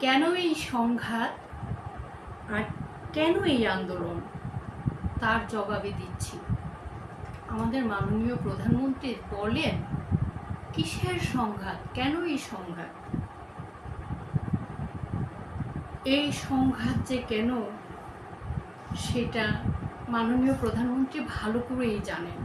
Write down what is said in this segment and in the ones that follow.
কেন এই সংঘাত আর কেন এই আন্দোলন? তার জবাবে দিচ্ছি। আমাদের মাননীয় প্রধানমন্ত্রী বলেন, কিসের সংঘাত? কেন এই সংঘাত? এই সংঘাত যে কেন, সেটা মাননীয় প্রধানমন্ত্রী ভালো করেই জানেন।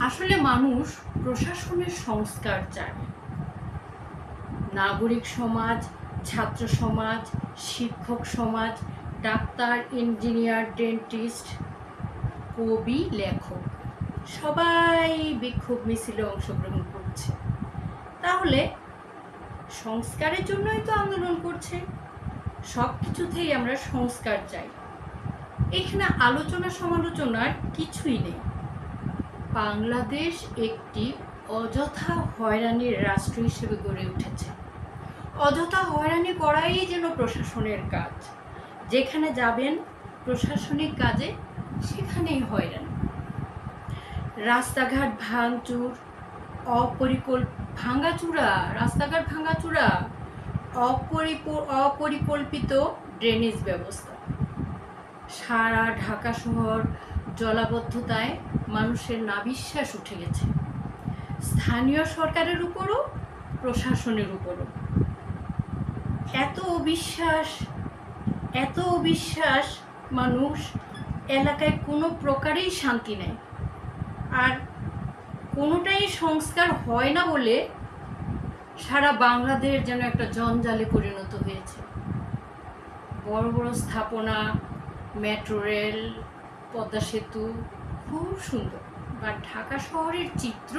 আসলে মানুষ প্রশাসনের সংস্কার চায়। নাগরিক সমাজ, ছাত্র সমাজ, শিক্ষক সমাজ, ডাক্তার, ইঞ্জিনিয়ার, ডেন্টিস্ট, কবি, লেখক। সবাই বিক্ষোভ মিছিলে অংশগ্রহণ করছে। তাহলে সংস্কারের জন্যই তো আন্দোলন করছে। সব কিছুতেই আমরা সংস্কার চাই। এখানে আলোচনা সমালোচনার কিছুই নেই। বাংলাদেশ একটি অযথা হয়রানির রাষ্ট্র হিসেবে গড়ে উঠেছে। অযথা হয়রানি করাই যেন প্রশাসনের কাজ। যেখানে যাবেন প্রশাসনিক কাজে, সেখানেই হয়রানি। রাস্তাঘাট ভাঙচুর, অপরিকল, ভাঙাচুরা, রাস্তাঘাট ভাঙাচুরা, অপরিপ, অপরিকল্পিত ড্রেনেজ ব্যবস্থা। সারা ঢাকা শহর জলাবদ্ধতায় মানুষের নাবিশ্বাস উঠে গেছে। স্থানীয় সরকারের উপরও, প্রশাসনের উপরও। এত অবিশ্বাস এত অবিশ্বাস মানুষ এলাকায় কোনো প্রকারেই শান্তি নেই। আর কোনোটাই সংস্কার হয় না বলে সারা বাংলাদেশ যেন একটা জঞ্জালে পরিণত হয়েছে। বড় বড় স্থাপনা, মেট্রো রেল, পদ্মা সেতু, খুব সুন্দর। বা ঢাকা শহরের চিত্র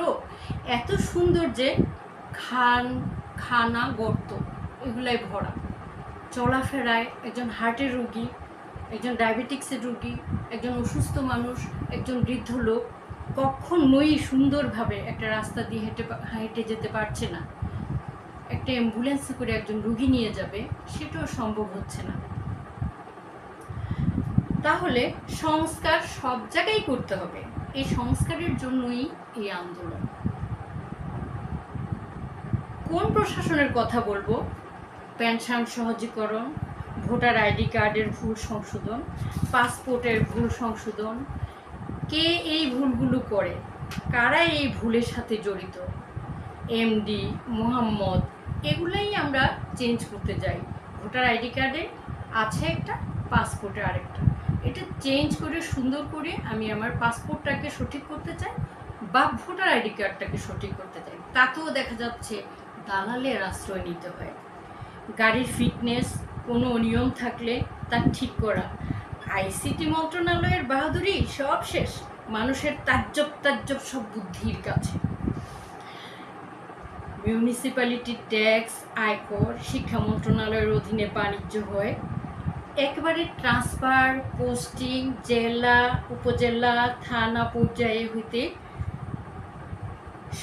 এত সুন্দর যে খান, খানা গর্ত। এগুলাই ভরা। চলাফেরায় একজন হার্টের রুগী, একজন ডায়াবেটিক্সের রুগী, একজন অসুস্থ মানুষ, একজন বৃদ্ধ লোক কখনোই সুন্দরভাবে একটা রাস্তা দিয়ে হেঁটে হেঁটে যেতে পারছে না। একটা অ্যাম্বুলেন্সে করে একজন রুগী নিয়ে যাবে, সেটাও সম্ভব হচ্ছে না। তাহলে সংস্কার সব জায়গায় করতে হবে। এই সংস্কারের জন্যই এই আন্দোলন। কোন প্রশাসনের কথা বলব? পেনশন সহজীকরণ ভোটার আইডি কার্ডের ভুল সংশোধন, পাসপোর্টের ভুল সংশোধন। কে এই ভুলগুলো করে? কারা এই ভুলের সাথে জড়িত? এমডি মোহাম্মদ, এগুলাই আমরা চেঞ্জ করতে যাই। ভোটার আইডি কার্ডে আছে একটা, পাসপোর্টে আরেকটা। এটা চেঞ্জ করে, সুন্দর করে আমি আমার পাসপোর্টটাকে সঠিক করতে চাই বা ভোটার আইডি কার্ডটাকে সঠিক করতে চাই। তাতেও দেখা যাচ্ছে দালালের আশ্রয় নিতে হয়। গাড়ির ফিটনেস কোনো নিয়ম থাকলে তা ঠিক করা। আইসিটি মন্ত্রণালয়ের বাহাদুরি সব শেষ। মানুষের তাজ্জব তাজ্জব সব বুদ্ধির কাছে। মিউনিসিপ্যালিটি ট্যাক্স আয়কর, শিক্ষা মন্ত্রণালয়ের অধীনে বাণিজ্য হয়। একবারে ট্রান্সফার পোস্টিং জেলা, উপজেলা, থানা পর্যায়ে হইতে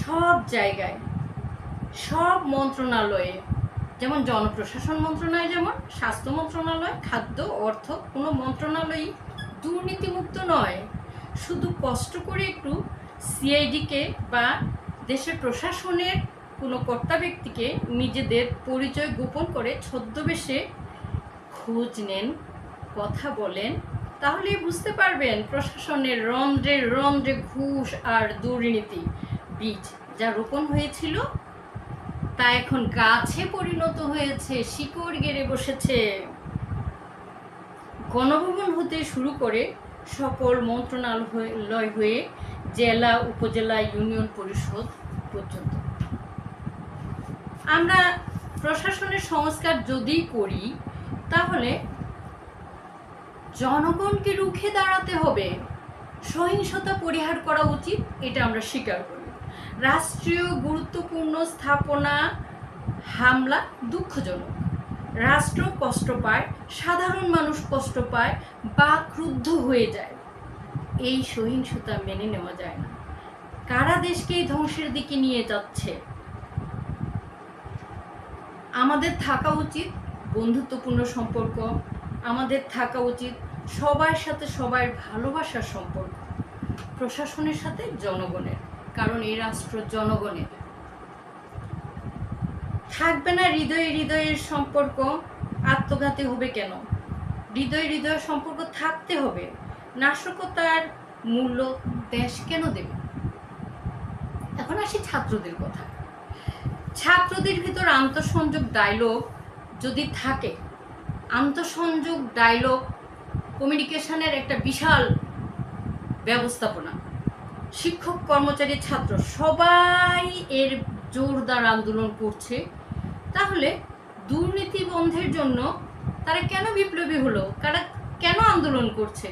সব জায়গায়, সব মন্ত্রণালয়ে যেমন জনপ্রশাসন মন্ত্রণালয় যেমন, স্বাস্থ্য মন্ত্রণালয়, খাদ্য, অর্থ, কোনো মন্ত্রণালয়ই দুর্নীতিমুক্ত নয়। শুধু কষ্ট করে একটু সিআইডিকে বা দেশের প্রশাসনের কোনো কর্তা ব্যক্তিকে নিজেদের পরিচয় গোপন করে ছদ্মবেশে খোঁজ নেন, কথা বলেন তাহলেই বুঝতে পারবেন প্রশাসনের রন্ধ্রে রন্ধ্রে ঘুষ আর দুর্নীতি, বীজ যা রোপণ হয়েছিল তা এখন গাছে পরিণত হয়েছে, শিকড় গেড়ে বসেছে। গণভবন হতে শুরু করে সকল মন্ত্রণালয় হয়ে জেলা, উপজেলা, ইউনিয়ন পরিষদ পর্যন্ত। আমরা প্রশাসনের সংস্কার যদি করি, তাহলে জনগণকে রুখে দাঁড়াতে হবে। সহিংসতা পরিহার করা উচিত, এটা আমরা স্বীকার করি। রাষ্ট্রীয় গুরুত্বপূর্ণ স্থাপনা হামলা দুঃখজনক। রাষ্ট্র কষ্ট পায়, সাধারণ মানুষ কষ্ট পায়, বা ক্রুদ্ধ হয়ে যায়। এই সহিংসতা মেনে নেওয়া যায় না। কারা দেশকে এই ধ্বংসের দিকে নিয়ে যাচ্ছে? আমাদের থাকা উচিত বন্ধুত্বপূর্ণ সম্পর্ক। আমাদের থাকা উচিত সবার সাথে সবার ভালোবাসার সম্পর্ক। প্রশাসনের সাথে জনগণের। কারণ এই রাষ্ট্র জনগণের। থাকবে না হৃদয়ে হৃদয়ের সম্পর্ক, আত্মঘাতী হবে কেন? হৃদয় হৃদয়ের সম্পর্ক থাকতে হবে। নাশকতার মূল্য দেশ কেন দেবে? এখন আসি ছাত্রদের কথা। ছাত্রদের ভিতর আন্তঃসংযোগ ডায়লগ যদি থাকে, আন্তঃসংযোগ ডায়লগ কমিউনিকেশনের একটা বিশাল ব্যবস্থাপনা। শিক্ষক, কর্মচারী, ছাত্র সবাই এর জোরদার আন্দোলন করছে। তাহলে দুর্নীতি বন্ধের জন্য তারা কেন বিপ্লবী হলো? তারা কেন আন্দোলন করছে?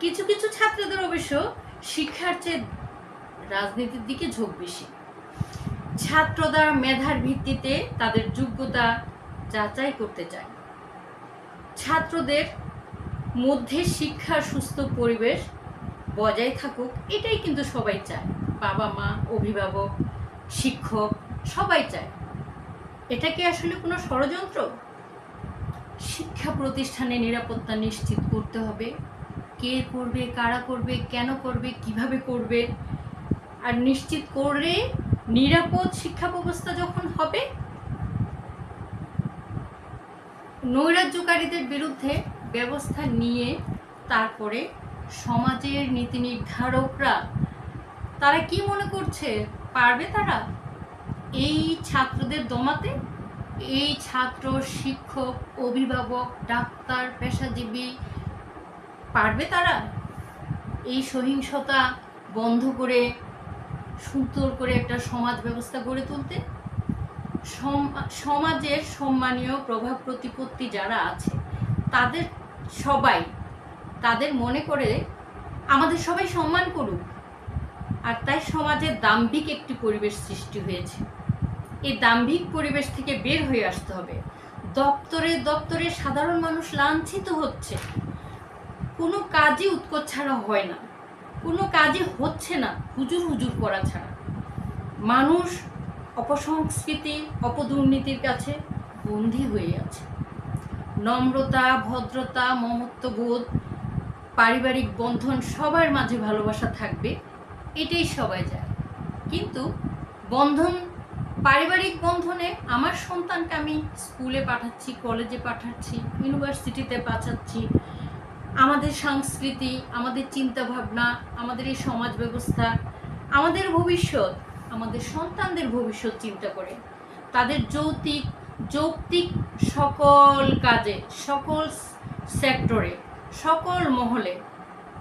কিছু কিছু ছাত্রদের অবশ্য শিক্ষার চেয়ে রাজনীতির দিকে ঝোঁক বেশি। ছাত্ররা মেধার ভিত্তিতে তাদের যোগ্যতা যাচাই করতে চায়। ছাত্রদের মধ্যে শিক্ষার সুস্থ পরিবেশ বজায় থাকুক, এটাই কিন্তু সবাই চায়। বাবা মা, অভিভাবক, শিক্ষক, সবাই চায়। এটা কি আসলে কোনো ষড়যন্ত্র? শিক্ষা প্রতিষ্ঠানে নিরাপত্তা নিশ্চিত করতে হবে। কে করবে, কারা করবে, কেন করবে, কীভাবে করবে? আর নিশ্চিত করে নিরাপদ শিক্ষা ব্যবস্থা যখন হবে, নৈরাজ্যকারীদের বিরুদ্ধে ব্যবস্থা নিয়ে তারপরে সমাজের নীতি নির্ধারকরা, তারা কি মনে করছে? পারবে তারা? এই ছাত্রদের দমাতে? এই ছাত্র, শিক্ষক, অভিভাবক, ডাক্তার, পেশাজীবী পারবে তারা? এই সহিংসতা বন্ধ করে, সুন্দর করে একটা সমাজ ব্যবস্থা গড়ে তুলতে? সম- সমাজের সম্মানীয় প্রভাব প্রতিপত্তি যারা আছে, তাদের সবাই তাদের মনে করে আমাদের সবাই সম্মান করুক। আর তাই সমাজে দাম্ভিক একটি পরিবেশ সৃষ্টি হয়েছে। এই দাম্ভিক পরিবেশ থেকে বের হয়ে আসতে হবে। দপ্তরে দপ্তরে সাধারণ মানুষ লাঞ্ছিত হচ্ছে। কোনো কাজই উৎকোচ ছাড়া হয় না। কোনো কাজই হচ্ছে না হুজুর হুজুর করা ছাড়া। মানুষ অপসংস্কৃতি, অপদুর্নীতির কাছে বন্দী হয়ে আছে। নম্রতা, ভদ্রতা, মমত্ববোধ পারিবারিক বন্ধন সবার মাঝে ভালোবাসা থাকবে, এটাই সবাই যায় কিন্তু বন্ধন, পারিবারিক বন্ধনে আমার সন্তানকে আমি স্কুলে পাঠাচ্ছি, কলেজে পাঠাচ্ছি, ইউনিভার্সিটিতে পাঠাচ্ছি। আমাদের সংস্কৃতি, আমাদের চিন্তাভাবনা, আমাদের এই সমাজ ব্যবস্থা, আমাদের ভবিষ্যৎ, আমাদের সন্তানদের ভবিষ্যৎ চিন্তা করে। তাদের যৌতিক, যৌক্তিক সকল কাজে, সকল সেক্টরে সকল মহলে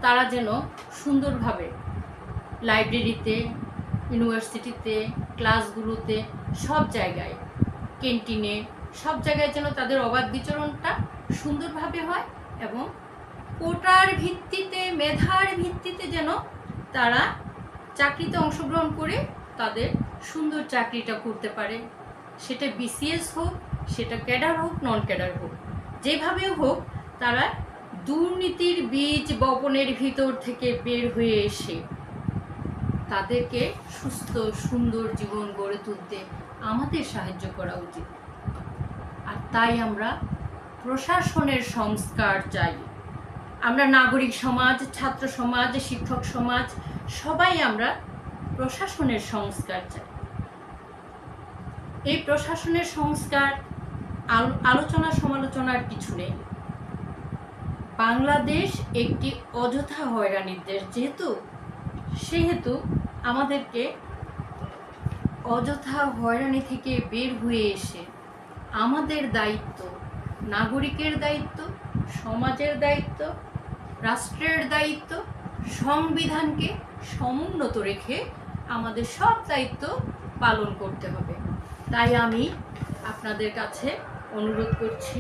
তারা যেন সুন্দরভাবে লাইব্রেরিতে, ইউনিভার্সিটিতে, ক্লাসগুলোতে, সব জায়গায়, ক্যান্টিনে, সব জায়গায় যেন তাদের অবাধ বিচরণটা সুন্দরভাবে হয় এবং কোটার ভিত্তিতে, মেধার ভিত্তিতে যেন তারা চাকরিতে অংশগ্রহণ করে তাদের সুন্দর চাকরিটা করতে পারে। সেটা বিসিএস হোক, সেটা ক্যাডার হোক নন ক্যাডার হোক, যেভাবে হোক তারা দুর্নীতির বীজ বপনের ভিতর থেকে বের হয়ে এসে তাদেরকে সুস্থ, সুন্দর জীবন গড়ে তুলতে আমাদের সাহায্য করা উচিত। আর তাই আমরা প্রশাসনের সংস্কার চাই। আমরা নাগরিক সমাজ, ছাত্র সমাজ, শিক্ষক সমাজ, সবাই আমরা প্রশাসনের সংস্কার চাই। এই প্রশাসনের সংস্কার আলো- আলোচনা সমালোচনার কিছু নেই। বাংলাদেশ একটি অযথা হয়রানির দেশ যেহেতু, সেহেতু আমাদেরকে অযথা হয়রানি থেকে বের হয়ে এসে আমাদের দায়িত্ব, নাগরিকের দায়িত্ব, সমাজের দায়িত্ব, রাষ্ট্রের দায়িত্ব, সংবিধানকে সমুন্নত রেখে আমাদের সব দায়িত্ব পালন করতে হবে। তাই আমি আপনাদের কাছে অনুরোধ করছি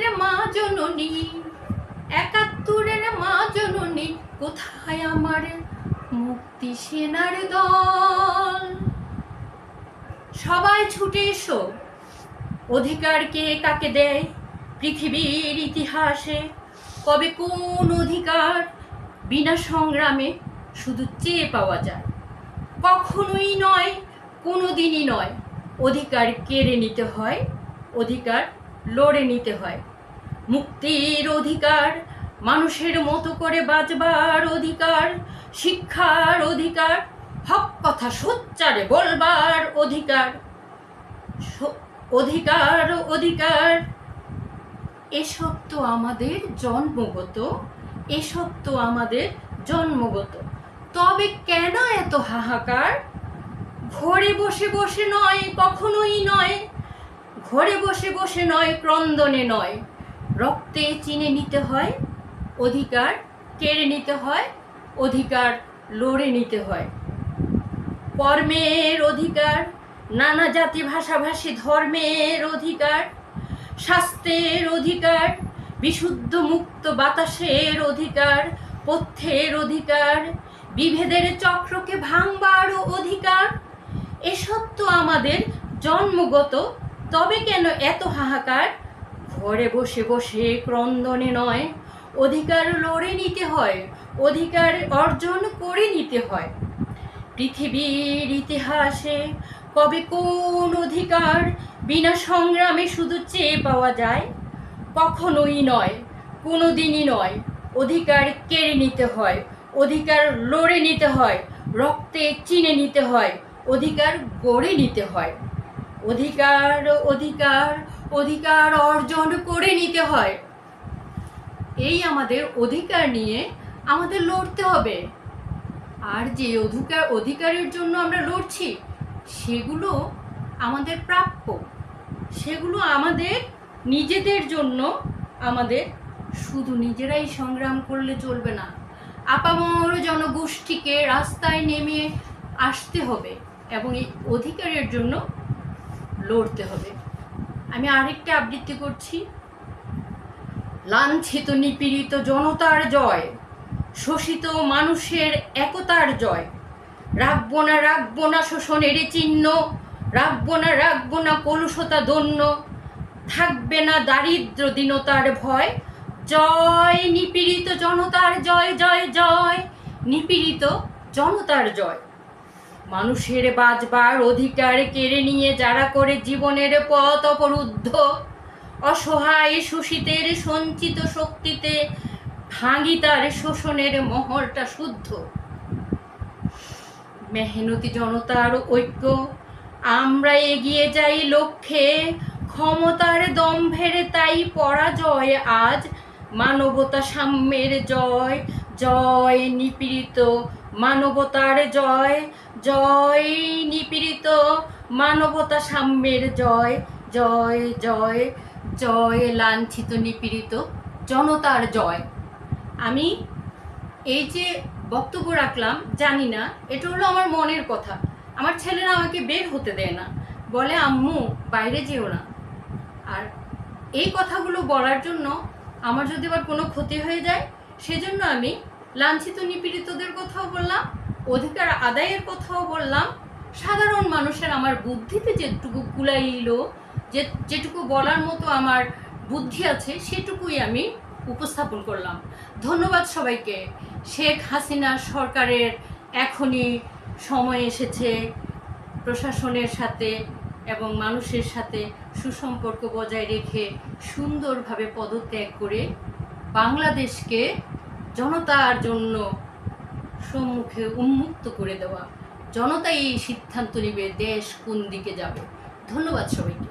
একাত্তরের মা জননী, একাত্তরের মা জননী, কোথায় আমার মুক্তি সেনার দল? সবাই ছুটে এসো, অধিকার কে কাকে দেয় পৃথিবীর ইতিহাসে? কবে কোন অধিকার বিনা সংগ্রামে শুধু চেয়ে পাওয়া যায়? কখনোই নয় কোনো দিনই নয়, অধিকার কেড়ে নিতে হয়, অধিকার লড়ে নিতে হয়। মুক্তির অধিকার, মানুষের মতো করে বাঁচবার অধিকার, শিক্ষার অধিকার, হক কথা সোচ্চারে বলবার অধিকার অধিকার অধিকার। এসব তো আমাদের জন্মগত, এসব তো আমাদের জন্মগত। তবে কেন এত হাহাকার? ঘরে বসে বসে নয়, কখনোই নয়। ঘরে বসে বসে নয়, ক্রন্দনে নয়। রক্তে চিনে নিতে হয়, অধিকার কেড়ে নিতে হয়, অধিকার লড়ে নিতে হয়। কর্মের অধিকার, নানা জাতি ভাষাভাষী ধর্মের অধিকার স্বাস্থ্যের অধিকার, বিশুদ্ধ মুক্ত বাতাসের অধিকার, পথ্যের অধিকার, বিভেদের চক্রকে ভাঙবার অধিকার, এসব তো আমাদের জন্মগত, তবে কেন এত হাহাকার? ঘরে বসে বসে ক্রন্দনে নয়, অধিকার লড়ে নিতে হয়, অধিকার অর্জন করে নিতে হয়। পৃথিবীর ইতিহাসে কবে কোন অধিকার বিনা সংগ্রামে শুধু চেয়ে পাওয়া যায়? কখনোই নয় কোনো দিনই নয়। অধিকার কেড়ে নিতে হয়, অধিকার লড়ে নিতে হয়, রক্তে চিনে নিতে হয়, অধিকার গড়ে নিতে হয়। অধিকার অধিকার অধিকার অর্জন করে নিতে হয়। এই আমাদের অধিকার নিয়ে আমাদের লড়তে হবে। আর যে অধিকার, অধিকারের জন্য আমরা লড়ছি, সেগুলো আমাদের প্রাপ্য। সেগুলো আমাদের নিজেদের জন্য আমাদের শুধু নিজেরাই সংগ্রাম করলে চলবে না। আপামর জনগোষ্ঠীকে রাস্তায় নেমে আসতে হবে এবং এই অধিকারের জন্য লড়তে হবে। আমি আরেকটা আবৃত্তি করছি। লাঞ্ছিত, নিপীড়িত জনতার জয়, শোষিত মানুষের একতার জয়। রাখব না রাখব না শোষণের চিহ্ন, রাখব না রাখব না কলুষতা দন্য থাকবে না দারিদ্র দীনতার ভয়। জয়, নিপীড়িত জনতার জয় জয় জয়, নিপীড়িত জনতার জয়। মানুষের বাঁচবার অধিকার কেড়ে নিয়ে যারা করে জীবনের পথ অপরুদ্ধ অসহায় শোষিতের সঞ্চিত শক্তিতে ভাঙি তার শোষণের মহলটা শুদ্ধ। মেহনতি জনতার ঐক্য, আমরা এগিয়ে যাই লক্ষ্যে, ক্ষমতার দম্ভের তাই পরাজয়, আজ মানবতা সাম্যের জয় জয় নিপীড়িত মানবতার জয় জয় নিপীড়িত মানবতা সাম্যের জয় জয় জয় জয় লাঞ্ছিত নিপীড়িত জনতার জয়। আমি এই যে বক্তব্য রাখলাম, জানি না, এটা হলো আমার মনের কথা। আমার ছেলেরা আমাকে বের হতে দেয় না। বলে, আম্মু, বাইরে যেও না। আর এই কথাগুলো বলার জন্য আমার যদি আবার কোনো ক্ষতি হয়ে যায়, সেজন্য আমি লাঞ্ছিত নিপীড়িতদের কথাও বললাম অধিকার আদায়ের কথাও বললাম। সাধারণ মানুষের আমার বুদ্ধিতে যেটুকু কুলাইল, যে, যেটুকু বলার মতো আমার বুদ্ধি আছে, সেটুকুই আমি উপস্থাপন করলাম। ধন্যবাদ সবাইকে। শেখ হাসিনা সরকারের এখনই সময় এসেছে প্রশাসনের সাথে এবং মানুষের সাথে সুসম্পর্ক বজায় রেখে সুন্দরভাবে পদত্যাগ করে বাংলাদেশকে জনতার জন্য সম্মুখে উন্মুক্ত করে দেওয়া। জনতাই এই সিদ্ধান্ত নেবে দেশ কোন দিকে যাবে। ধন্যবাদ সবাইকে।